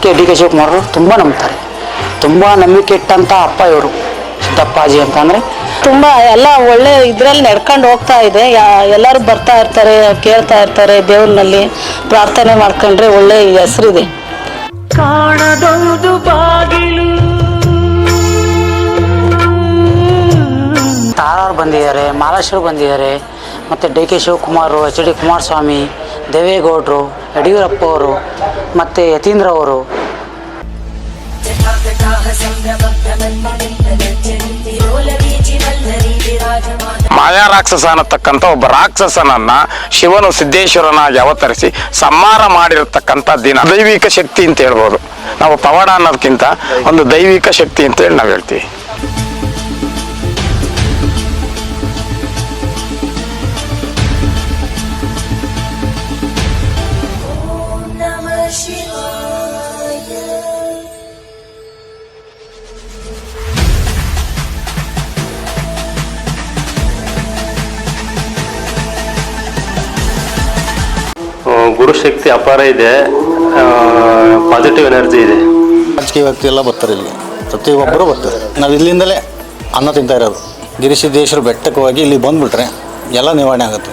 K D K Shivakumar ತುಂಬ ನಂಬ್ತಾರೆ. ತುಂಬ ನಂಬಿಕೆ ಇಟ್ಟಂಥ ಅಪ್ಪ ಇವರು ಸಿದ್ದಪ್ಪಾಜಿ ಅಂತಂದರೆ ತುಂಬಾ ಎಲ್ಲ ಒಳ್ಳೆ ಇದ್ರಲ್ಲಿ ನಡ್ಕೊಂಡು ಹೋಗ್ತಾ ಇದೆ. ಯಾ- ಎಲ್ಲರೂ ಬರ್ತಾ ಇರ್ತಾರೆ ಕೇಳ್ತಾ ಇರ್ತಾರೆ ದೇವ್ರನಲ್ಲಿ. ಪ್ರಾರ್ಥನೆ ಮಾಡ್ಕೊಂಡ್ರೆ ಒಳ್ಳೆ ಹೆಸರಿದೆ. ಕಾಣದೊಂದು ಬಾಗಿಲು. ತಾರಾರು ಬಂದಿದ್ದಾರೆ ಮಾಲಾಶ್ವರು ಬಂದಿದ್ದಾರೆ ಮತ್ತು D K Shivakumar H D Kumaraswamy ದೇವೇಗೌಡರು ಯಡಿಯೂರಪ್ಪ ಅವರು ಮತ್ತು ಯತೀಂದ್ರ ಅವರು. ಮಾಯಾ ರಾಕ್ಷಸ ಅನ್ನತಕ್ಕಂಥ ಒಬ್ಬ ರಾಕ್ಷಸನನ್ನ ಶಿವನು ಸಿದ್ದೇಶ್ವರನಾಗಿ ಅವತರಿಸಿ ಸಂಹಾರ ಮಾಡಿರತಕ್ಕಂಥ ದಿನ. ದೈವಿಕ ಶಕ್ತಿ ಅಂತ ಹೇಳ್ಬೋದು. ನಾವು ಪವಾಡ ಅನ್ನೋದಕ್ಕಿಂತ ಒಂದು ದೈವಿಕ ಶಕ್ತಿ ಅಂತ ಹೇಳಿ ನಾವು ಹೇಳ್ತೀವಿ. ಗುರುಶಕ್ತಿ ಅಪಾರ ಇದೆ ಪಾಸಿಟಿವ್ ಎನರ್ಜಿ ಇದೆ ರಾಜಕೀಯ ವ್ಯಕ್ತಿ ಎಲ್ಲ ಬರ್ತಾರೆ ಇಲ್ಲಿ ಪ್ರತಿಯೊಬ್ಬರು ಬರ್ತಾರೆ ನಾವು ಇಲ್ಲಿಂದಲೇ ಅನ್ನ ತಿಂತಾ ಇರೋದು ಗಿರಿಸಿದ್ದೇಶ್ವರ ಬೆಟ್ಟಕ್ಕೆ ಹೋಗಿ ಇಲ್ಲಿ ಬಂದ್ಬಿಟ್ರೆ ಎಲ್ಲ ನಿವಾರಣೆ ಆಗುತ್ತೆ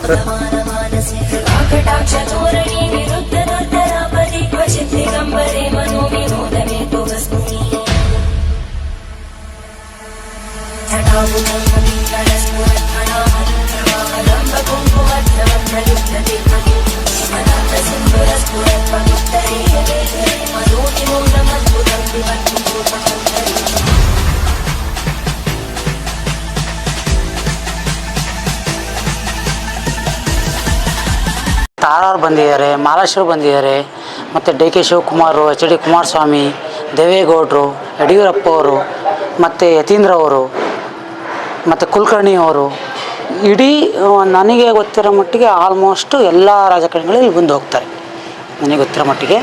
ತಾರಾರು ಬಂದಿದ್ದಾರೆ ಮಾಲಾಶ್ವರು ಬಂದಿದ್ದಾರೆ, ಮತ್ತು D K Shivakumar, H D Kumaraswamy, ದೇವೇಗೌಡರು, ಯಡಿಯೂರಪ್ಪ ಅವರು, ಮತ್ತು ಯತೀಂದ್ರ ಅವರು, ಮತ್ತು ಕುಲಕರ್ಣಿ ಅವರು ಇಡೀ ನನಗೆ ಗೊತ್ತಿರೋ ಮಟ್ಟಿಗೆ ಆಲ್ಮೋಸ್ಟು ಎಲ್ಲ ರಾಜಕಾರಣಿಗಳು ಇಲ್ಲಿ ಬಂದು ಹೋಗ್ತಾರೆ. ನನಗೆ ಗೊತ್ತಿರೋ ಮಟ್ಟಿಗೆ.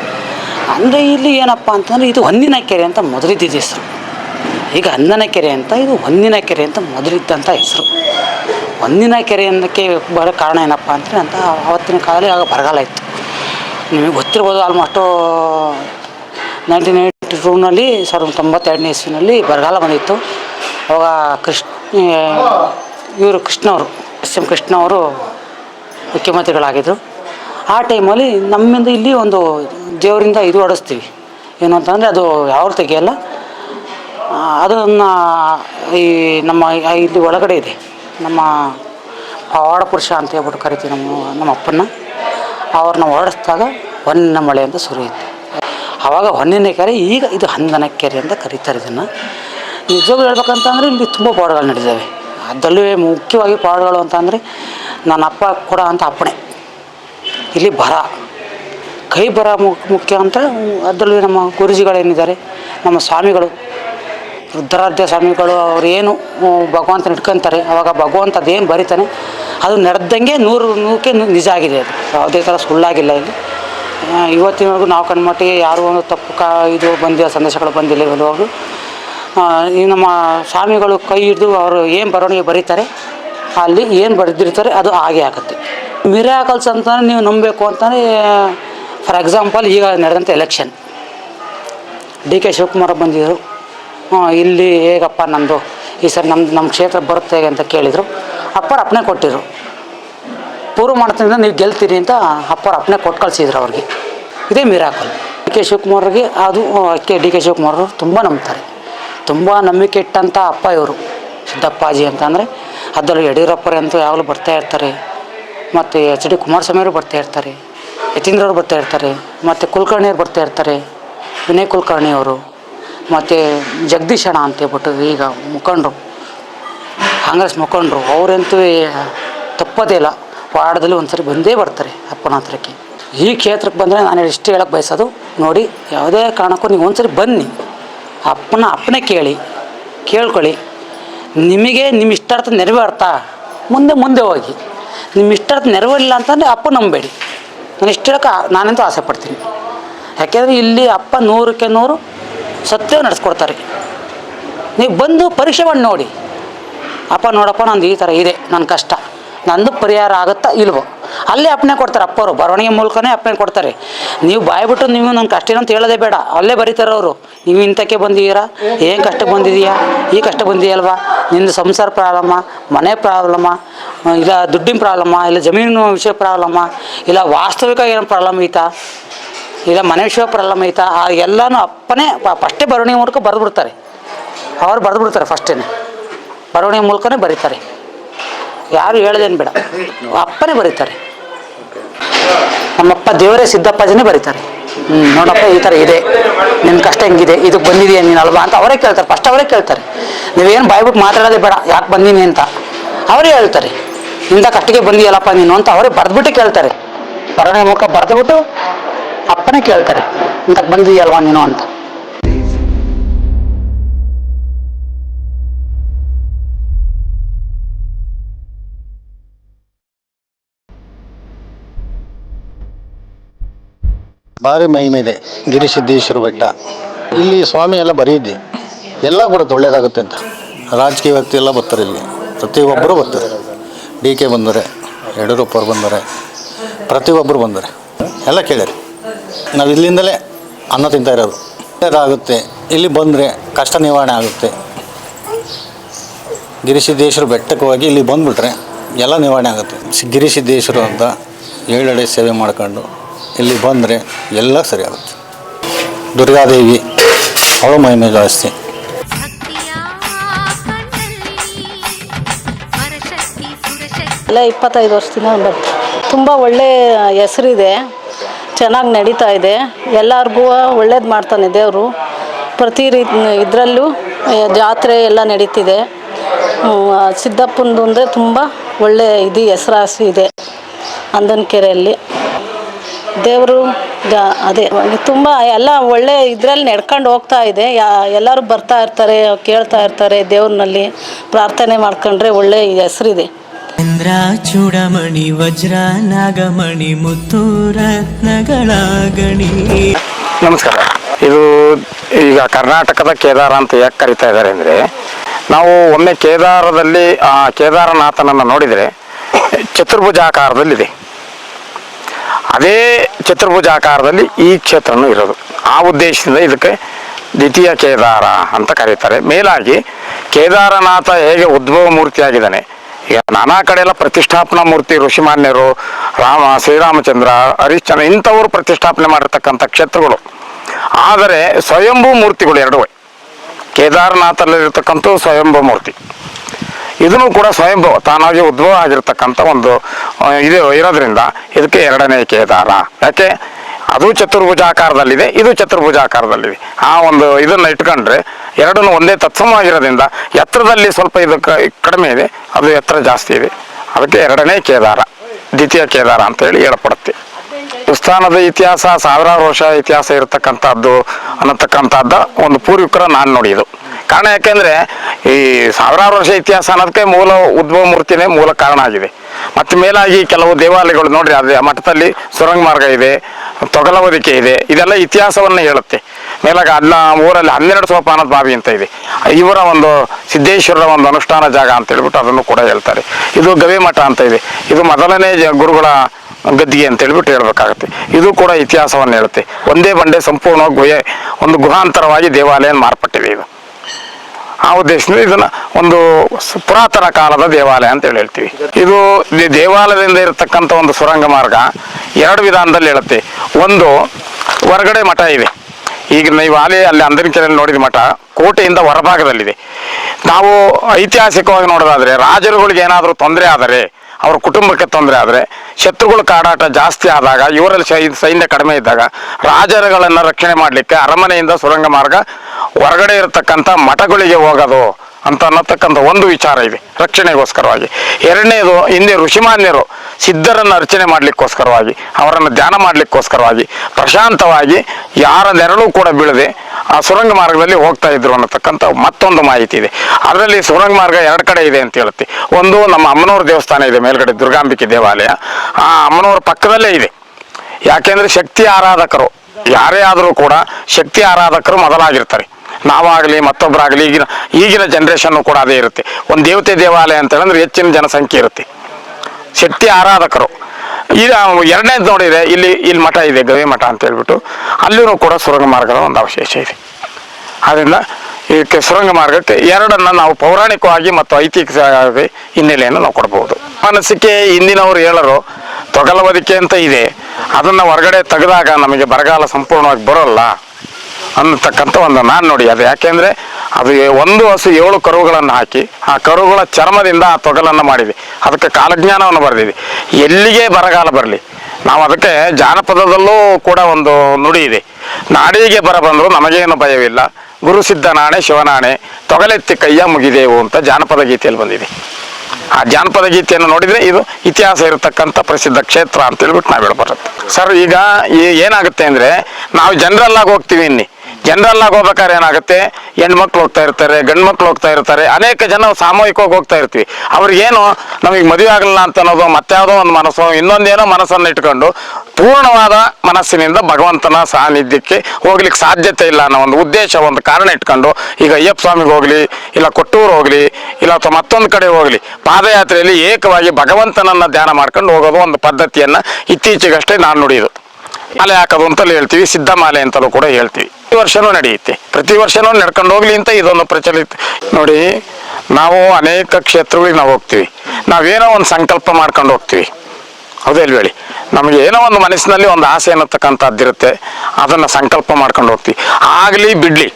ಅಂದರೆ ಇಲ್ಲಿ ಏನಪ್ಪ ಅಂತಂದರೆ ಇದು ಹೊಂದಿನ ಕೆರೆ ಅಂತ ಮೊದಲಿದ್ದಿದ್ದ ಹೆಸರು. ಈಗ ಹಂದನ ಕೆರೆ ಅಂತ, ಇದು ಹೊಂದಿನ ಕೆರೆ ಅಂತ ಮೊದಲಿದ್ದಂಥ ಹೆಸರು. ಹೊಂದಿನ ಕೆರೆ ಅನ್ನೋಕ್ಕೆ ಬರೋ ಕಾರಣ ಏನಪ್ಪ ಅಂದರೆ ಅಂತ ಆವತ್ತಿನ ಕಾಲದಲ್ಲಿ ಆಗ ಬರಗಾಲ ಇತ್ತು. ನಿಮಗೆ ಗೊತ್ತಿರ್ಬೋದು ಆಲ್ಮೋಸ್ಟು ನೈನ್ಟೀನ್ ಏಯ್ಟಿ ಟೂನಲ್ಲಿ ಸಾವಿರದ ತೊಂಬತ್ತೆರಡನೇ ಇಸ್ವಿನಲ್ಲಿ ಬರಗಾಲ ಬಂದಿತ್ತು. ಅವಾಗ ಕೃಷ್ಣ ಇವರು ಕೃಷ್ಣ ಅವರು, ಎಸ್ ಎಂ ಕೃಷ್ಣ ಅವರು ಮುಖ್ಯಮಂತ್ರಿಗಳಾಗಿದ್ದರು ಆ ಟೈಮಲ್ಲಿ ನಮ್ಮಿಂದ ಇಲ್ಲಿ ಒಂದು ದೇವರಿಂದ ಇದು ಹೊಡೆಸ್ತೀವಿ ಏನು ಅಂತಂದರೆ ಅದು ಯಾವ ತೆಗೆಯಲ್ಲ. ಅದನ್ನು ಈ ನಮ್ಮ ಇಲ್ಲಿ ಒಳಗಡೆ ಇದೆ. ನಮ್ಮ ಪವಾಡ ಪುರುಷ ಅಂತ ಹೇಳ್ಬಿಟ್ಟು ಕರಿತೀವಿ ನಮ್ಮ ನಮ್ಮ ಅಪ್ಪನ್ನ. ಅವ್ರನ್ನ ಹೊರಡಿಸಿದಾಗ ಹೊನ್ನಿನ ಮಳೆ ಅಂತ ಸುರಿಯುತ್ತೆ ಆವಾಗ ಹೊನ್ನಿನ ಕೆರೆ, ಈಗ ಇದು ಹಂದನ ಕೆರೆ ಅಂತ ಕರೀತಾರೆ ಇದನ್ನು. ನಿಜವಾಗ್ಲೂ ಹೇಳ್ಬೇಕಂತಂದರೆ ಇಲ್ಲಿ ತುಂಬ ಪವಾಡಗಳು ನಡೆದಿದ್ದಾವೆ. ಅದರಲ್ಲೂ ಮುಖ್ಯವಾಗಿ ಪಾಡುಗಳು ಅಂತಂದರೆ ನನ್ನ ಅಪ್ಪ ಕೊಡ ಅಂತ ಅಪ್ಪಣೆ. ಇಲ್ಲಿ ಬರ. ಕೈ ಬರ ಮುಖ್ಯ ಅಂತ ಅದರಲ್ಲಿ ನಮ್ಮ ಗುರುಜಿಗಳೇನಿದ್ದಾರೆ, ನಮ್ಮ ಸ್ವಾಮಿಗಳು ರುದ್ರಾರ್ಧ್ಯ ಸ್ವಾಮಿಗಳು ಅವ್ರು ಏನು ಭಗವಂತನ ಇಟ್ಕೊಂತಾರೆ ಅವಾಗ ಭಗವಂತ ಅದೇನು ಬರಿತಾನೆ, ಅದು ನಡೆದಂಗೆ ನೂರು ನೂರಕ್ಕೆ ನಿಜ ಆಗಿದೆ ಅದು. ಯಾವುದೇ ಥರ ಸುಳ್ಳಾಗಿಲ್ಲ ಇಲ್ಲಿ ಇವತ್ತಿನವರೆಗೂ ನಾವು ಕಣ್ಮಟ್ಟಿಗೆ ಯಾರು ಒಂದು ತಪ್ಪು ಕಾ, ಇದು ಬಂದಿಲ್ಲ, ಸಂದೇಶಗಳು ಬಂದಿಲ್ಲ ಇವಾಗ ಈ ನಮ್ಮ ಸ್ವಾಮಿಗಳು ಕೈ ಹಿಡಿದು ಅವರು ಏನು ಬರವಣಿಗೆ ಬರೀತಾರೆ, ಅಲ್ಲಿ ಏನು ಬರೆದಿರ್ತಾರೆ ಅದು ಹಾಗೆ ಆಗುತ್ತೆ. ಮಿರಾಕಲ್ಸ್ ಅಂತಂದ್ರೆ ನೀವು ನಂಬಬೇಕು ಅಂತಂದರೆ ಫಾರ್ ಎಕ್ಸಾಂಪಲ್ ಈಗ ನಡೆದಂಥ ಎಲೆಕ್ಷನ್ ಡಿ ಕೆ ಶಿವಕುಮಾರ್ ಬಂದಿದ್ದರು. ಇಲ್ಲಿ ಹೇಗಪ್ಪ ನಮ್ಮದು ಈ ಸರಿ ನಮ್ಮ ನಮ್ಮ ಕ್ಷೇತ್ರ ಬರುತ್ತೆ ಹೇಗೆ ಅಂತ ಕೇಳಿದರು. ಅಪ್ಪರ ಅಪ್ಪನೇ ಕೊಟ್ಟಿದ್ರು. ಪೂರ್ವ ಮಾಡ್ತಿಂದ ನೀವು ಗೆಲ್ತೀರಿ ಅಂತ ಅಪ್ಪರ ಅಪ್ಪನೇ ಕೊಟ್ಟು ಕಳಿಸಿದ್ರು ಅವ್ರಿಗೆ. ಇದೇ ಮಿರಾಕಲ್ ಡಿ ಕೆ ಶಿವಕುಮಾರ್ಗೆ ಅದು, ಕೆ, ಡಿ ಕೆ ಶಿವಕುಮಾರ್ ತುಂಬ ನಂಬ್ತಾರೆ. ತುಂಬ ನಂಬಿಕೆ ಇಟ್ಟಂಥ ಅಪ್ಪ ಇವರು, ಸಿದ್ದಪ್ಪಾಜಿ ಅಂತಂದರೆ. ಅದರಲ್ಲಿ ಯಡಿಯೂರಪ್ಪರಂತೂ ಯಾವಾಗಲೂ ಬರ್ತಾ ಇರ್ತಾರೆ. ಮತ್ತು ಎಚ್ ಡಿ ಕುಮಾರಸ್ವಾಮಿಯವರು ಬರ್ತಾ ಇರ್ತಾರೆ. ಯತೀಂದ್ರವ್ರು ಬರ್ತಾ ಇರ್ತಾರೆ. ಮತ್ತು ಕುಲಕರ್ಣಿಯವ್ರು ಬರ್ತಾ ಇರ್ತಾರೆ. ವಿನಯ್ ಕುಲಕರ್ಣಿ ಅವರು. ಮತ್ತು ಜಗದೀಶ್ ಅಣ್ಣ ಅಂತ ಹೇಳ್ಬಿಟ್ಟು ಈಗ ಮುಖಂಡರು. ಕಾಂಗ್ರೆಸ್ ಮುಖಂಡರು. ಅವರಂತೂ ತಪ್ಪದೇ ಇಲ್ಲ. ವಾರದಲ್ಲಿ ಒಂದ್ಸರಿ ಬಂದೇ ಬರ್ತಾರೆ ಅಪ್ಪನ ಹತ್ರಕ್ಕೆ. ಈ ಕ್ಷೇತ್ರಕ್ಕೆ ಬಂದರೆ ನಾನು ಇಷ್ಟು ಹೇಳಕ್ಕೆ ಬಯಸೋದು ನೋಡಿ, ಯಾವುದೇ ಕಾರಣಕ್ಕೂ ನೀವು ಒಂದ್ಸರಿ ಬನ್ನಿ. ಅಪ್ಪನ ಅಪ್ಪನೇ ಕೇಳಿ, ಕೇಳ್ಕೊಳ್ಳಿ. ನಿಮಗೆ ನಿಮ್ಮ ಇಷ್ಟಾರ್ಥ ನೆರವೇರ್ತಾ ಮುಂದೆ ಮುಂದೆ ಹೋಗಿ. ನಿಮ್ಮ ಇಷ್ಟಾರ್ಥ ನೆರವೇರಿಲ್ಲ ಅಂತಂದರೆ ಅಪ್ಪ ನಂಬೇಡಿ. ನಾನು ಇಷ್ಟು ಹೇಳಕ್ಕೆ ನಾನಂತೂ ಆಸೆ ಪಡ್ತೀನಿ. ಯಾಕೆಂದರೆ ಇಲ್ಲಿ ಅಪ್ಪ ನೂರಕ್ಕೆ ನೂರು ಸತ್ಯ ನಡೆಸ್ಕೊಡ್ತಾರೆ. ನೀವು ಬಂದು ಪರೀಕ್ಷೆ ಮಾಡಿ ನೋಡಿ. ಅಪ್ಪ ನೋಡಪ್ಪ ನಂದು ಈ ಥರ ಇದೆ, ನನ್ನ ಕಷ್ಟ. ನಂದು ಪರಿಹಾರ ಆಗುತ್ತಾ ಇಲ್ವೋ? ಅಲ್ಲೇ ಅಪ್ಪಣೆ ಕೊಡ್ತಾರೆ ಅಪ್ಪವರು ಬರವಣಿಗೆ ಮೂಲಕನೇ ಅಪ್ಪಣೆ ಕೊಡ್ತಾರೆ. ನೀವು ಬಾಯ್ಬಿಟ್ಟು ನೀವು ನನ್ನ ಕಷ್ಟ ಏನಂತ ಹೇಳೋದೇ ಬೇಡ, ಅಲ್ಲೇ ಬರೀತಾರೆ ಅವರು. ನೀವು ಇಂಥಕ್ಕೆ ಬಂದಿದ್ದೀರಾ? ಏನು ಕಷ್ಟ ಬಂದಿದೆಯಾ ಈ ಕಷ್ಟ ಬಂದಿದೆಯಲ್ವಾ? ನಿಂದು ಸಂಸಾರ ಪ್ರಾಬ್ಲಮ್ಮ ಮನೆ ಪ್ರಾಬ್ಲಮ್ಮ ಇಲ್ಲ ದುಡ್ಡಿನ ಪ್ರಾಬ್ಲಮ್ಮ ಇಲ್ಲ ಜಮೀನು ವಿಷಯ ಪ್ರಾಬ್ಲಮ್ಮ ಇಲ್ಲ ವಾಸ್ತವಿಕ ಏನು ಪ್ರಾಬ್ಲಮ್ ಐತಾ? ಇಲ್ಲ ಮನೆ ವಿಷಯ ಪ್ರಾಬ್ಲಮ್ ಐತಾ? ಆ ಎಲ್ಲನೂ ಅಪ್ಪನೇ ಫಸ್ಟೇ ಬರವಣಿಗೆ ಮೂಲಕ ಬರೆದು ಬಿಡ್ತಾರೆ ಅವ್ರು ಬರೆದು ಫಸ್ಟೇ ಬರವಣಿಗೆ ಮೂಲಕನೇ ಬರೀತಾರೆ. ಯಾರು ಹೇಳ್ದೇನು ಬೇಡ. ಅಪ್ಪನೇ ಬರೀತಾರೆ. ನಮ್ಮಪ್ಪ ದೇವರೇ ಸಿದ್ದಪ್ಪಾಜಿನೇ ಬರೀತಾರೆ. ಹ್ಞೂ ನೋಡಪ್ಪ, ಈ ಥರ ಇದೆ. ನಿನ್ನ ಕಷ್ಟ ಹೆಂಗಿದೆ? ಇದಕ್ಕೆ ಬಂದಿದೆಯಾ ನೀನು ಅಲ್ವಾ ಅಂತ ಅವರೇ ಕೇಳ್ತಾರೆ. ಫಸ್ಟ್ ಅವರೇ ಕೇಳ್ತಾರೆ. ನೀವೇನು ಬಾಯ್ಬಿಟ್ಟು ಮಾತಾಡೋದೇ ಬೇಡ. ಯಾಕೆ ಬಂದೀನಿ ಅಂತ. ಅವರೇ ಹೇಳ್ತಾರೆ. ಇಂಥ ಕಷ್ಟಕ್ಕೆ ಬಂದಿಯಲ್ಲಪ್ಪ ನೀನು ಅಂತ ಅವರೇ ಬರೆದ್ಬಿಟ್ಟು ಕೇಳ್ತಾರೆ. ಬರೋಣ ಮುಖ ಬರೆದ್ಬಿಟ್ಟು ಅಪ್ಪನೇ ಕೇಳ್ತಾರೆ. ಇಂಥಕ್ಕೆ ಬಂದಿದೆಯಲ್ವಾ ನೀನು ಅಂತ. ಭಾರಿ ಮಹಿಮೆ ಇದೆ ಗಿರಿಸಿದ್ದೇಶ್ವರ ಬೆಟ್ಟ ಇಲ್ಲಿ ಸ್ವಾಮಿ ಎಲ್ಲ ಬರೀದಿ, ಎಲ್ಲ ಕೂಡ ಒಳ್ಳೇದಾಗುತ್ತೆ ಅಂತ. ರಾಜಕೀಯ ವ್ಯಕ್ತಿ ಎಲ್ಲ ಬರ್ತಾರೆ ಇಲ್ಲಿ. ಪ್ರತಿಯೊಬ್ಬರು ಬರ್ತಾರೆ. ಡಿ ಕೆ ಬಂದರೆ ಯಡಿಯೂರಪ್ಪವ್ರು ಬಂದರೆ, ಪ್ರತಿಯೊಬ್ಬರು ಬಂದರೆ. ಎಲ್ಲ ಕೇಳ್ಯಾರ. ನಾವು ಇಲ್ಲಿಂದಲೇ ಅನ್ನ ತಿಂತಾ ಇರೋದು. ಒಳ್ಳೇದಾಗುತ್ತೆ ಇಲ್ಲಿ ಬಂದರೆ ಕಷ್ಟ ನಿವಾರಣೆ ಆಗುತ್ತೆ. ಗಿರಿಸಿದ್ದೇಶ್ವರ ಬೆಟ್ಟಕ್ಕೆ ಹೋಗಿ ಇಲ್ಲಿ ಬಂದುಬಿಟ್ರೆ ಎಲ್ಲ ನಿವಾರಣೆ ಆಗುತ್ತೆ. ಗಿರಿಸಿದ್ದೇಶ್ವರ ಅಂತ ಏಳಡೆ ಸೇವೆ ಮಾಡ್ಕೊಂಡು ಇಲ್ಲಿ ಬಂದರೆ ಎಲ್ಲ ಸರಿ ಆಗುತ್ತೆ ದುರ್ಗಾದೇವಿ ಅವಳು ಮಹಿಮೆ ಜಾಸ್ತಿ. ಎಲ್ಲ ಇಪ್ಪತ್ತೈದು ವರ್ಷದಿಂದ ಬರ್ತೀವಿ ತುಂಬ ಒಳ್ಳೆ ಹೆಸರಿದೆ. ಚೆನ್ನಾಗಿ ನಡೀತಾ ಇದೆ. ಎಲ್ಲರಿಗೂ ಒಳ್ಳೇದು ಮಾಡ್ತಾನೆ ದೇವರು. ಪ್ರತಿ ರೀತಿ ಇದರಲ್ಲೂ ಜಾತ್ರೆ ಎಲ್ಲ ನಡೀತಿದೆ. ಸಿದ್ದಪ್ಪನದು ಸಿದ್ದಪ್ಪಂದು ಅಂದರೆ ತುಂಬ ಒಳ್ಳೆ ಇದು ಹೆಸರಾಸಿ ಇದೆ. ಅಂದನಕೆರೆಯಲ್ಲಿ ದೇವರು ಜಾ ಅದೇ ತುಂಬ ಎಲ್ಲ ಒಳ್ಳೆ ಇದರಲ್ಲಿ ನಡ್ಕೊಂಡು ಹೋಗ್ತಾ ಇದೆ. ಯಾ ಎಲ್ಲರೂ ಬರ್ತಾ ಇರ್ತಾರೆ ಕೇಳ್ತಾ ಇರ್ತಾರೆ ದೇವ್ರನಲ್ಲಿ. ಪ್ರಾರ್ಥನೆ ಮಾಡ್ಕೊಂಡ್ರೆ ಒಳ್ಳೆ ಹೆಸರಿದೆ. ಇಂದ್ರ ಚೂಡಮಣಿ ವಜ್ರ ನಾಗಮಣಿ ಮುತ್ತು ರತ್ನಗಳ ಗಣಿ ನಮಸ್ಕಾರ. ಇದು ಈಗ ಕರ್ನಾಟಕದ ಕೇದಾರ ಅಂತ ಯಾಕೆ ಕರಿತಾ ಇದ್ದಾರೆ ಅಂದರೆ ನಾವು ಒಮ್ಮೆ ಕೇದಾರದಲ್ಲಿ ಆ ಕೇದಾರನಾಥನನ್ನು ನೋಡಿದರೆ ಚತುರ್ಭುಜಾಕಾರದಲ್ಲಿದೆ. ಅದೇ ಚತುರ್ಭುಜಾಕಾರದಲ್ಲಿ ಈ ಕ್ಷೇತ್ರನೂ ಇರೋದು. ಆ ಉದ್ದೇಶದಿಂದ ಇದಕ್ಕೆ ದ್ವಿತೀಯ ಕೇದಾರ ಅಂತ ಕರೀತಾರೆ. ಮೇಲಾಗಿ ಕೇದಾರನಾಥ ಹೇಗೆ ಉದ್ಭವ ಮೂರ್ತಿಯಾಗಿದ್ದಾನೆ. ಈಗ ನಾನಾ ಕಡೆ ಎಲ್ಲ ಪ್ರತಿಷ್ಠಾಪನಾ ಮೂರ್ತಿ ಋಷಿಮಾನ್ಯರು, ರಾಮ, ಶ್ರೀರಾಮಚಂದ್ರ, ಹರಿಶ್ಚಂದ್ರ ಇಂಥವರು ಪ್ರತಿಷ್ಠಾಪನೆ ಮಾಡಿರ್ತಕ್ಕಂಥ ಕ್ಷೇತ್ರಗಳು. ಆದರೆ ಸ್ವಯಂಭೂ ಮೂರ್ತಿಗಳು ಎರಡೂ. ಕೇದಾರನಾಥಲ್ಲಿರ್ತಕ್ಕಂಥ ಸ್ವಯಂಭೂ ಮೂರ್ತಿ. ಇದನ್ನು ಕೂಡ ಸ್ವಯಂಭವ ತಾನಾಗಿ ಉದ್ಭವ ಆಗಿರ್ತಕ್ಕಂಥ ಒಂದು ಇದು ಇರೋದ್ರಿಂದ ಇದಕ್ಕೆ ಎರಡನೇ ಕೇದಾರ. ಯಾಕೆ? ಅದು ಚತುರ್ಭುಜಾಕಾರದಲ್ಲಿದೆ, ಇದು ಚತುರ್ಭುಜಾಕಾರದಲ್ಲಿದೆ. ಆ ಒಂದು ಇದನ್ನು ಇಟ್ಕೊಂಡ್ರೆ ಎರಡನ್ನೂ ಒಂದೇ ತತ್ಸಮವಾಗಿರೋದ್ರಿಂದ ಎತ್ತರದಲ್ಲಿ ಸ್ವಲ್ಪ ಇದು ಕಡಿಮೆ ಇದೆ, ಅದು ಎತ್ತರ ಜಾಸ್ತಿ ಇದೆ. ಅದಕ್ಕೆ ಎರಡನೇ ಕೇದಾರ, ದ್ವಿತೀಯ ಕೇದಾರ ಅಂತೇಳಿ ಹೇಳಪಡುತ್ತೆ ಉಸ್ತಾನದ ಇತಿಹಾಸ, ಸಾವಿರಾರು ವರ್ಷ ಇತಿಹಾಸ ಇರತಕ್ಕಂಥದ್ದು ಅನ್ನತಕ್ಕಂಥದ್ದ ಒಂದು ಪೂರ್ವಿಕರ ನಾನು ನೋಡಿದ್ದು. ಕಾರಣ ಯಾಕೆಂದ್ರೆ ಈ ಸಾವಿರಾರು ವರ್ಷ ಇತಿಹಾಸ ಅನ್ನೋದಕ್ಕೆ ಮೂಲ ಉದ್ಭವ ಮೂರ್ತಿನೇ ಮೂಲ ಕಾರಣ ಆಗಿದೆ. ಮತ್ತೆ ಮೇಲಾಗಿ ಕೆಲವು ದೇವಾಲಯಗಳು ನೋಡ್ರಿ, ಅದೇ ಮಠದಲ್ಲಿ ಸುರಂಗ ಮಾರ್ಗ ಇದೆ, ತೊಗಲವದಿಕೆ ಇದೆ, ಇದೆಲ್ಲ ಇತಿಹಾಸವನ್ನು ಹೇಳುತ್ತೆ. ಮೇಲಾಗ ಅಲ್ಲ, ಊರಲ್ಲಿ ಹನ್ನೆರಡು ಸೋಪಾನದ ಬಾವಿ ಅಂತ ಇದೆ. ಇವರ ಒಂದು ಸಿದ್ದೇಶ್ವರರ ಒಂದು ಅನುಷ್ಠಾನ ಜಾಗ ಅಂತ ಹೇಳ್ಬಿಟ್ಟು ಅದನ್ನು ಕೂಡ ಹೇಳ್ತಾರೆ. ಇದು ಗವಿ ಮಠ ಅಂತ ಇದೆ. ಇದು ಮೊದಲನೇ ಗುರುಗಳ ಗದ್ದಿಗೆ ಅಂತ ಹೇಳ್ಬಿಟ್ಟು ಹೇಳ್ಬೇಕಾಗುತ್ತೆ. ಇದು ಕೂಡ ಇತಿಹಾಸವನ್ನು ಹೇಳುತ್ತೆ. ಒಂದೇ ಬಂಡೆ ಸಂಪೂರ್ಣ ಗುಹೆ ಒಂದು ಗುಹಾಂತರವಾಗಿ ದೇವಾಲಯ ಮಾರ್ಪಟ್ಟಿದೆ ಇದು. ಆ ಉದ್ದೇಶದಿಂದ ಇದನ್ನ ಒಂದು ಪುರಾತನ ಕಾಲದ ದೇವಾಲಯ ಅಂತ ಹೇಳಿ ಹೇಳ್ತೀವಿ. ಇದು ದೇವಾಲಯದಿಂದ ಇರತಕ್ಕಂಥ ಒಂದು ಸುರಂಗ ಮಾರ್ಗ ಎರಡು ವಿಧಾನದಲ್ಲಿ ಹೇಳುತ್ತೆ. ಒಂದು, ಹೊರಗಡೆ ಮಠ ಇದೆ. ಈಗ ನೀವು ಆಲೆ ಅಲ್ಲಿ ಅಂದರಿಕೆರೆಯಲ್ಲಿ ನೋಡಿದ ಮಠ ಕೋಟೆಯಿಂದ ಹೊರಭಾಗದಲ್ಲಿದೆ. ನಾವು ಐತಿಹಾಸಿಕವಾಗಿ ನೋಡೋದಾದರೆ ರಾಜರುಗಳಿಗೆ ಏನಾದರೂ ತೊಂದರೆ ಆದರೆ ಅವ್ರ ಕುಟುಂಬಕ್ಕೆ ತೊಂದರೆ ಆದರೆ ಶತ್ರುಗಳ ಕಾಡಾಟ ಜಾಸ್ತಿ ಆದಾಗ, ಇವರಲ್ಲಿ ಸೈನ್ಯ ಕಡಿಮೆ ಇದ್ದಾಗ ರಾಜರುಗಳನ್ನು ರಕ್ಷಣೆ ಮಾಡಲಿಕ್ಕೆ ಅರಮನೆಯಿಂದ ಸುರಂಗ ಮಾರ್ಗ ಹೊರಗಡೆ ಇರತಕ್ಕಂಥ ಮಠಗಳಿಗೆ ಹೋಗೋದು. ಅಂತ ಅನ್ನತಕ್ಕಂಥ ಒಂದು ವಿಚಾರ ಇದೆ ರಕ್ಷಣೆಗೋಸ್ಕರವಾಗಿ. ಎರಡನೇದು, ಹಿಂದೆ ಋಷಿಮಾನ್ಯರು ಸಿದ್ಧರನ್ನು ಅರ್ಚನೆ ಮಾಡಲಿಕ್ಕೋಸ್ಕರವಾಗಿ, ಅವರನ್ನು ಧ್ಯಾನ ಮಾಡಲಿಕ್ಕೋಸ್ಕರವಾಗಿ ಪ್ರಶಾಂತವಾಗಿ ಯಾರ ನೆರಳು ಕೂಡ ಬೀಳದೆ ಆ ಸುರಂಗ ಮಾರ್ಗದಲ್ಲಿ ಹೋಗ್ತಾ ಇದ್ರು ಅನ್ನತಕ್ಕಂಥ ಮತ್ತೊಂದು ಮಾಹಿತಿ ಇದೆ. ಅದರಲ್ಲಿ ಸುರಂಗ ಮಾರ್ಗ ಎರಡು ಕಡೆ ಇದೆ ಅಂತ ಹೇಳುತ್ತೆ. ಒಂದು, ನಮ್ಮ ಅಮ್ಮನವ್ರ ದೇವಸ್ಥಾನ ಇದೆ, ಮೇಲ್ಗಡೆ ದುರ್ಗಾಂಬಿಕೆ ದೇವಾಲಯ. ಆ ಅಮ್ಮನವ್ರ ಪಕ್ಕದಲ್ಲೇ ಇದೆ. ಯಾಕೆಂದ್ರೆ ಶಕ್ತಿ ಆರಾಧಕರು, ಯಾರೇ ಆದರೂ ಕೂಡ ಶಕ್ತಿ ಆರಾಧಕರು ಮೊದಲಾಗಿರ್ತಾರೆ. ನಾವಾಗಲಿ ಮತ್ತೊಬ್ಬರಾಗಲಿ ಈಗಿನ ಈಗಿನ ಜನ್ರೇಷನ್ನು ಕೂಡ ಅದೇ ಇರುತ್ತೆ. ಒಂದು ದೇವತೆ ದೇವಾಲಯ ಅಂತ ಹೇಳಿದ್ರೆ ಹೆಚ್ಚಿನ ಜನಸಂಖ್ಯೆ ಇರುತ್ತೆ. ಶಕ್ತಿ ಆರಾಧಕರು. ಈಗ ಎರಡನೇದು ನೋಡಿದರೆ ಇಲ್ಲಿ ಇಲ್ಲಿ ಮಠ ಇದೆ, ಗವಿ ಮಠ ಅಂತ ಹೇಳ್ಬಿಟ್ಟು. ಅಲ್ಲಿನೂ ಕೂಡ ಸುರಂಗ ಮಾರ್ಗದ ಒಂದು ಅವಶೇಷ ಇದೆ. ಆದ್ದರಿಂದ ಇದಕ್ಕೆ ಸುರಂಗ ಮಾರ್ಗಕ್ಕೆ ಎರಡನ್ನ ನಾವು ಪೌರಾಣಿಕವಾಗಿ ಮತ್ತು ಐತಿಹಾಸಿಕವಾಗಿ ಹಿನ್ನೆಲೆಯನ್ನು ನಾವು ಕೊಡ್ಬೋದು. ಮನಸ್ಸಿಗೆ ಹಿಂದಿನವರು ಹೇಳರು, ತೊಗಲವದಿಕೆ ಅಂತ ಇದೆ. ಅದನ್ನು ಹೊರಗಡೆ ತೆಗೆದಾಗ ನಮಗೆ ಬರಗಾಲ ಸಂಪೂರ್ಣವಾಗಿ ಬರೋಲ್ಲ. ಅನ್ನತಕ್ಕಂಥ ಒಂದು ನಾನು ನೋಡಿ, ಅದು ಯಾಕೆಂದರೆ ಅದು ಒಂದು ಹಸು ಏಳು ಕರುಗಳನ್ನು ಹಾಕಿ, ಆ ಕರುಗಳ ಚರ್ಮದಿಂದ ಆ ತೊಗಲನ್ನು ಮಾಡಿದೆ. ಅದಕ್ಕೆ ಕಾಲಜ್ಞಾನವನ್ನು ಬರೆದಿದೆ. ಎಲ್ಲಿಗೆ ಬರಗಾಲ ಬರಲಿ? ನಾವು ಅದಕ್ಕೆ ಜಾನಪದದಲ್ಲೂ ಕೂಡ ಒಂದು ನುಡಿ ಇದೆ. ನಾಡಿಗೆ ಬರ ಬಂದರೂ ನಮಗೇನು ಭಯವಿಲ್ಲ. ಗುರು ಸಿದ್ಧನಾಣೆ ಶಿವನಾಣೆ ತೊಗಲೆತ್ತಿ ಕೈಯ ಮುಗಿದೆವು ಅಂತ ಜಾನಪದ ಗೀತೆಯಲ್ಲಿ ಬಂದಿದೆ. ಆ ಜಾನಪದ ಗೀತೆಯನ್ನು ನೋಡಿದರೆ ಇದು ಇತಿಹಾಸ ಇರತಕ್ಕಂಥ ಪ್ರಸಿದ್ಧ ಕ್ಷೇತ್ರ ಅಂತ ಹೇಳ್ಬಿಟ್ಟು ನಾವು ಹೇಳ್ಬಾರ್ದು ಸರ್, ಈಗ ಏನಾಗುತ್ತೆ ಅಂದರೆ, ನಾವು ಜನರಲ್ಲಾಗಿ ಹೋಗ್ತೀವಿ ಇನ್ನಿ ಜನರಲ್ ಆಗಿ ಹೋಗ್ಬೇಕಾದ್ರೆ ಏನಾಗುತ್ತೆ? ಹೆಣ್ಮಕ್ಳು ಹೋಗ್ತಾ ಇರ್ತಾರೆ ಗಂಡು ಮಕ್ಳು ಹೋಗ್ತಾ ಇರ್ತಾರೆ, ಅನೇಕ ಜನ ಸಾಮೂಹಿಕವಾಗಿ ಹೋಗ್ತಾ ಇರ್ತೀವಿ. ಅವ್ರಿಗೇನು ನಮಗೆ ಮದುವೆ ಆಗಲ್ಲ ಅಂತ ಅನ್ನೋದು ಮತ್ತಾವುದೋ ಒಂದು ಮನಸ್ಸು, ಇನ್ನೊಂದೇನೋ ಮನಸ್ಸನ್ನು ಇಟ್ಕೊಂಡು ಪೂರ್ಣವಾದ ಮನಸ್ಸಿನಿಂದ ಭಗವಂತನ ಸಾನ್ನಿಧ್ಯಕ್ಕೆ ಹೋಗ್ಲಿಕ್ಕೆ ಸಾಧ್ಯತೆ ಇಲ್ಲ ಅನ್ನೋ ಒಂದು ಉದ್ದೇಶ, ಒಂದು ಕಾರಣ ಇಟ್ಕೊಂಡು ಈಗ ಅಯ್ಯಪ್ಪ ಸ್ವಾಮಿಗೆ ಹೋಗಲಿ, ಇಲ್ಲ ಕೊಟ್ಟೂರು ಹೋಗಲಿ, ಇಲ್ಲ ಅಥವಾ ಮತ್ತೊಂದು ಕಡೆ ಹೋಗಲಿ, ಪಾದಯಾತ್ರೆಯಲ್ಲಿ ಏಕವಾಗಿ ಭಗವಂತನನ್ನ ಧ್ಯಾನ ಮಾಡ್ಕೊಂಡು ಹೋಗೋದು ಒಂದು ಪದ್ಧತಿಯನ್ನ ಇತ್ತೀಚೆಗಷ್ಟೇ ನಾನು ನುಡಿಯೋದು. ಮಾಲೆ ಹಾಕೋದು ಅಂತಲೂ ಹೇಳ್ತೀವಿ ಸಿದ್ಧ ಮಾಲೆ ಅಂತಲೂ ಕೂಡ ಹೇಳ್ತೀವಿ. ವರ್ಷನೂ ನಡೆಯುತ್ತೆ. ಪ್ರತಿ ವರ್ಷನೂ ನಡ್ಕೊಂಡು ಹೋಗ್ಲಿ ಅಂತ ಇದೊಂದು ಪ್ರಚಲಿತ. ನೋಡಿ, ನಾವು ಅನೇಕ ಕ್ಷೇತ್ರಗಳಿಗೆ ನಾವು ಹೋಗ್ತೀವಿ. ನಾವೇನೋ ಒಂದು ಸಂಕಲ್ಪ ಮಾಡ್ಕೊಂಡು ಹೋಗ್ತೀವಿ. ಇಲ್ವ ಹೇಳಿ ನಮಗೆ ಏನೋ ಒಂದು ಮನಸ್ಸಿನಲ್ಲಿ ಒಂದು ಆಸೆ ಅನ್ನತಕ್ಕಂಥದ್ದಿರುತ್ತೆ ಅದನ್ನು ಸಂಕಲ್ಪ ಮಾಡ್ಕೊಂಡು ಹೋಗ್ತೀವಿ. ಆಗಲಿ ಬಿಡ್ಲಿ.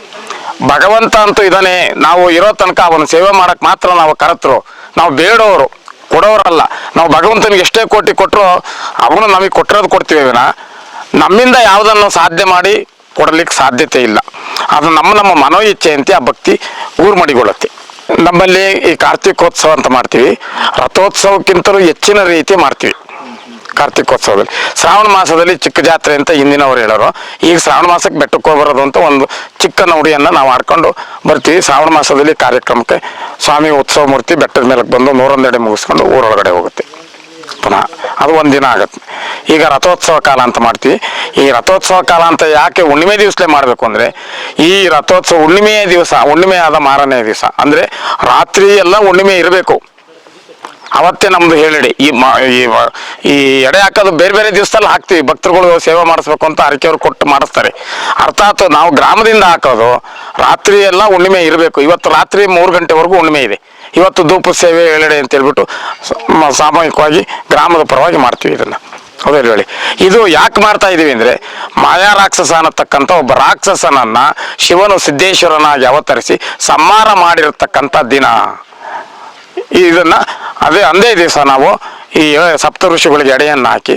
ಭಗವಂತ ಅಂತೂ ಇದನ್ನೇ ನಾವು ಇರೋ ತನಕ ಅವನ ಸೇವೆ ಮಾಡಕ್ಕೆ ಮಾತ್ರ ನಾವು ಕರೆತರು. ನಾವು ಬೇಡೋರು, ಕೊಡೋರಲ್ಲ. ನಾವು ಭಗವಂತನಿಗೆ ಎಷ್ಟೇ ಕೋಟಿ ಕೊಟ್ಟರು ಅವನು ನಮಗೆ ಕೊಟ್ಟಿರೋದು ಕೊಡ್ತೀವಿ ವಿನ. ನಮ್ಮಿಂದ ಯಾವುದನ್ನು ಸಾಧ್ಯ ಮಾಡಿ ಕೊಡಲಿಕ್ಕೆ ಸಾಧ್ಯತೆ ಇಲ್ಲ. ಅದು ನಮ್ಮ ನಮ್ಮ ಮನೋ ಇಚ್ಛೆಯಂತೆ ಆ ಭಕ್ತಿ ಊರು ಮಡಿಗೊಳ್ಳುತ್ತೆ ನಮ್ಮಲ್ಲಿ ಈ ಕಾರ್ತಿಕೋತ್ಸವ ಅಂತ ಮಾಡ್ತೀವಿ. ರಥೋತ್ಸವಕ್ಕಿಂತಲೂ ಹೆಚ್ಚಿನ ರೀತಿ ಮಾಡ್ತೀವಿ. ಕಾರ್ತಿಕೋತ್ಸವದಲ್ಲಿ. ಶ್ರಾವಣ ಮಾಸದಲ್ಲಿ ಚಿಕ್ಕ ಜಾತ್ರೆ ಅಂತ ಹಿಂದಿನವ್ರು ಹೇಳೋರು. ಈಗ ಶ್ರಾವಣ ಮಾಸಕ್ಕೆ ಬೆಟ್ಟಕ್ಕೆ ಹೋಗ್ಬರೋದು ಅಂತ ಒಂದು ಚಿಕ್ಕ ನುಡಿಯನ್ನು ನಾವು ಆಡ್ಕೊಂಡು ಬರ್ತೀವಿ. ಶ್ರಾವಣ ಮಾಸದಲ್ಲಿ ಕಾರ್ಯಕ್ರಮಕ್ಕೆ ಸ್ವಾಮಿ ಉತ್ಸವ ಮೂರ್ತಿ ಬೆಟ್ಟದ ಮೇಲೆ ಬಂದು ನೂರೊಂದೆಡೆ ಮುಗಿಸ್ಕೊಂಡು ಊರೊಳಗಡೆ ಹೋಗುತ್ತೆ. ಪುನಃ. ಅದು ಒಂದಿನ ಆಗುತ್ತೆ. ಈಗ ರಥೋತ್ಸವ ಕಾಲ ಅಂತ ಮಾಡ್ತೀವಿ. ಈ ರಥೋತ್ಸವ ಕಾಲ ಅಂತ ಯಾಕೆ ಹುಣ್ಣಿಮೆ ದಿವಸಲೇ ಮಾಡಬೇಕು ಅಂದರೆ, ಈ ರಥೋತ್ಸವ ಹುಣ್ಣಿಮೆಯ ದಿವಸ, ಹುಣ್ಣಿಮೆ ಆದ ಮಾರನೇ ದಿವಸ, ಅಂದರೆ ರಾತ್ರಿ ಎಲ್ಲ ಹುಣ್ಣಿಮೆ ಇರಬೇಕು. ಅವತ್ತೇ ನಮ್ದು ಹೇಳಿಡಿ, ಈ ಮ- ಈ ಈ ಎಡೆ ಹಾಕೋದು ಬೇರೆ ಬೇರೆ ದಿವಸದಲ್ಲಿ ಹಾಕ್ತೀವಿ. ಭಕ್ತರುಗಳು ಸೇವೆ ಮಾಡಿಸ್ಬೇಕು ಅಂತ ಅರಕೆಯವ್ರು ಕೊಟ್ಟು ಮಾಡಿಸ್ತಾರೆ. ಅರ್ಥಾತ್ ನಾವು ಗ್ರಾಮದಿಂದ ಹಾಕೋದು, ರಾತ್ರಿ ಎಲ್ಲ ಹುಣ್ಣಿಮೆ ಇರಬೇಕು. ಇವತ್ತು ರಾತ್ರಿ ಮೂರು ಗಂಟೆವರೆಗೂ ಹುಣ್ಣಿಮೆ ಇದೆ. ಇವತ್ತು ಧೂಪ ಸೇವೆ ಏಳೆಡೆ ಅಂತ ಹೇಳ್ಬಿಟ್ಟು ಸಾಮೂಹಿಕವಾಗಿ ಗ್ರಾಮದ ಪರವಾಗಿ ಮಾಡ್ತೀವಿ ಇದನ್ನು. ಹೌದು ಹೇಳಿ. ಇದು ಯಾಕೆ ಮಾಡ್ತಾ ಇದ್ದೀವಿ ಅಂದ್ರೆ ಮಾಯಾ ರಾಕ್ಷಸ ಅನ್ನತಕ್ಕಂಥ ಒಬ್ಬ ರಾಕ್ಷಸನನ್ನ ಶಿವನು ಸಿದ್ದೇಶ್ವರನಾಗಿ ಅವತರಿಸಿ ಸಂಹಾರ ಮಾಡಿರತಕ್ಕಂಥ ದಿನ. ಇದನ್ನ ಅದೇ ಅಂದೇ ದಿವಸ ನಾವು ಈ ಸಪ್ತ ಋಷಿಗಳಿಗೆ ಎಡೆಯನ್ನು ಹಾಕಿ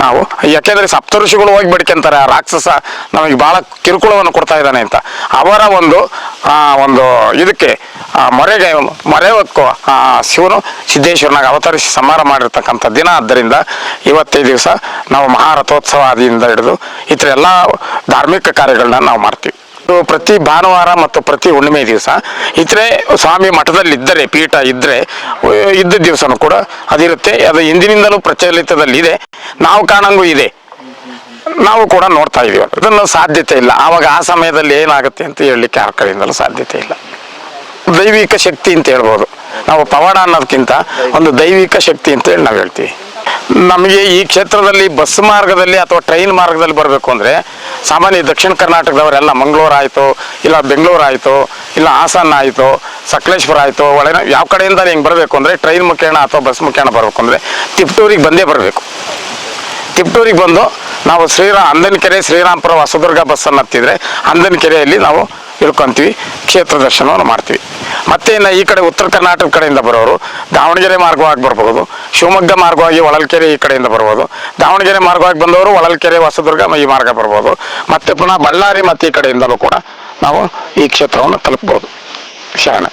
ನಾವು, ಯಾಕೆಂದ್ರೆ ಸಪ್ತ ಋಷಿಗಳು ಹೋಗಿ ಬಿಡ್ಕೊಂತಾರೆ, ಆ ರಾಕ್ಷಸ ನಮಗೆ ಬಹಳ ಕಿರುಕುಳವನ್ನು ಕೊಡ್ತಾ ಇದ್ದಾನೆ ಅಂತ. ಅವರ ಒಂದು ಒಂದು ಇದಕ್ಕೆ ಆ, ಮೊರೆಗೆ ಮೊರೆ ಆ ಶಿವನು ಸಿದ್ದೇಶ್ವರನಾಗ ಅವತರಿಸಿ ಸಂಹಾರ ಮಾಡಿರ್ತಕ್ಕಂಥ ದಿನ ಆದ್ದರಿಂದ ಇವತ್ತೇ ದಿವಸ ನಾವು ಮಹಾರಥೋತ್ಸವ ಆದಿಯಿಂದ ಹಿಡಿದು ಈ ಥರ ಎಲ್ಲ ಧಾರ್ಮಿಕ ಕಾರ್ಯಗಳನ್ನ ನಾವು ಮಾಡ್ತೀವಿ. ಪ್ರತಿ ಭಾನುವಾರ ಮತ್ತು ಪ್ರತಿ ಹುಣ್ಣಿಮೆ ದಿವಸ ಇತರೆ ಸ್ವಾಮಿ ಮಠದಲ್ಲಿ ಇದ್ದರೆ ಪೀಠ ಇದ್ದರೆ ಇದ್ದ ದಿವಸನೂ ಕೂಡ ಅದಿರುತ್ತೆ. ಅದು ಹಿಂದಿನಿಂದಲೂ ಪ್ರಚಲಿತದಲ್ಲಿ ಇದೆ. ನಾವು ಕಾಣಂಗೂ ಇದೆ. ನಾವು ಕೂಡ ನೋಡ್ತಾ ಇದೀವಿ. ಅದನ್ನು ಸಾಧ್ಯತೆ ಇಲ್ಲ. ಆವಾಗ ಆ ಸಮಯದಲ್ಲಿ ಏನಾಗುತ್ತೆ ಅಂತ ಹೇಳಲಿಕ್ಕೆ ಯಾರ ಕಡೆಯಿಂದಲೂ ಸಾಧ್ಯತೆ ಇಲ್ಲ. ದೈವಿಕ ಶಕ್ತಿ ಅಂತ ಹೇಳ್ಬೋದು. ನಾವು ಪವಾಡ ಅನ್ನೋದಕ್ಕಿಂತ ಒಂದು ದೈವಿಕ ಶಕ್ತಿ ಅಂತ ಹೇಳಿ ನಾವು ಹೇಳ್ತೀವಿ. ನಮಗೆ ಈ ಕ್ಷೇತ್ರದಲ್ಲಿ ಬಸ್ ಮಾರ್ಗದಲ್ಲಿ ಅಥವಾ ಟ್ರೈನ್ ಮಾರ್ಗದಲ್ಲಿ ಬರಬೇಕು ಅಂದರೆ ಸಾಮಾನ್ಯ ದಕ್ಷಿಣ ಕರ್ನಾಟಕದವರೆಲ್ಲ ಮಂಗಳೂರು ಆಯಿತು, ಇಲ್ಲ ಬೆಂಗಳೂರು ಆಯಿತು, ಇಲ್ಲ ಹಾಸನ ಆಯಿತು, ಸಕಲೇಶ್ಪುರ ಆಯಿತು ಒಳಗೆ ಯಾವ ಕಡೆಯಿಂದ ಹಿಂಗೆ ಬರಬೇಕು ಅಂದರೆ ಟ್ರೈನ್ ಮುಖೇಣ ಅಥವಾ ಬಸ್ ಮುಖೇಣ ಬರಬೇಕು ಅಂದರೆ ತಿಪ್ಟೂರಿಗೆ ಬಂದೇ ಬರಬೇಕು. ತಿಪ್ಟೂರಿಗೆ ಬಂದು ನಾವು ಶ್ರೀರಾಮ್ ಅಂದನಕೆರೆ ಶ್ರೀರಾಮ್ಪುರ ಹೊಸದುರ್ಗ ಬಸ್ಸನ್ನು ಹತ್ತಿದ್ರೆ ಅಂದನಕೆರೆಯಲ್ಲಿ ನಾವು ಇಳ್ಕೊಂತೀವಿ, ಕ್ಷೇತ್ರ ದರ್ಶನವನ್ನು ಮಾಡ್ತೀವಿ. ಮತ್ತೆ ಇನ್ನು ಈ ಕಡೆ ಉತ್ತರ ಕರ್ನಾಟಕ ಕಡೆಯಿಂದ ಬರೋರು, ದಾವಣಗೆರೆ ಮಾರ್ಗವಾಗಿ ಬರ್ಬೋದು, ಶಿವಮೊಗ್ಗ ಮಾರ್ಗವಾಗಿ ಹೊಳಲ್ಕೆರೆ ಈ ಕಡೆಯಿಂದ ಬರ್ಬೋದು, ದಾವಣಗೆರೆ ಮಾರ್ಗವಾಗಿ ಬಂದವರು ಹೊಳಲ್ಕೆರೆ, ಹೊಸದುರ್ಗ ಈ ಮಾರ್ಗ ಬರ್ಬೋದು, ಮತ್ತೆ ಪುನಃ ಬಳ್ಳಾರಿ ಮತ್ತು ಈ ಕಡೆಯಿಂದಲೂ ಕೂಡ ನಾವು ಈ ಕ್ಷೇತ್ರವನ್ನು ತಲುಪ್ಬೋದು. ಶಾಣ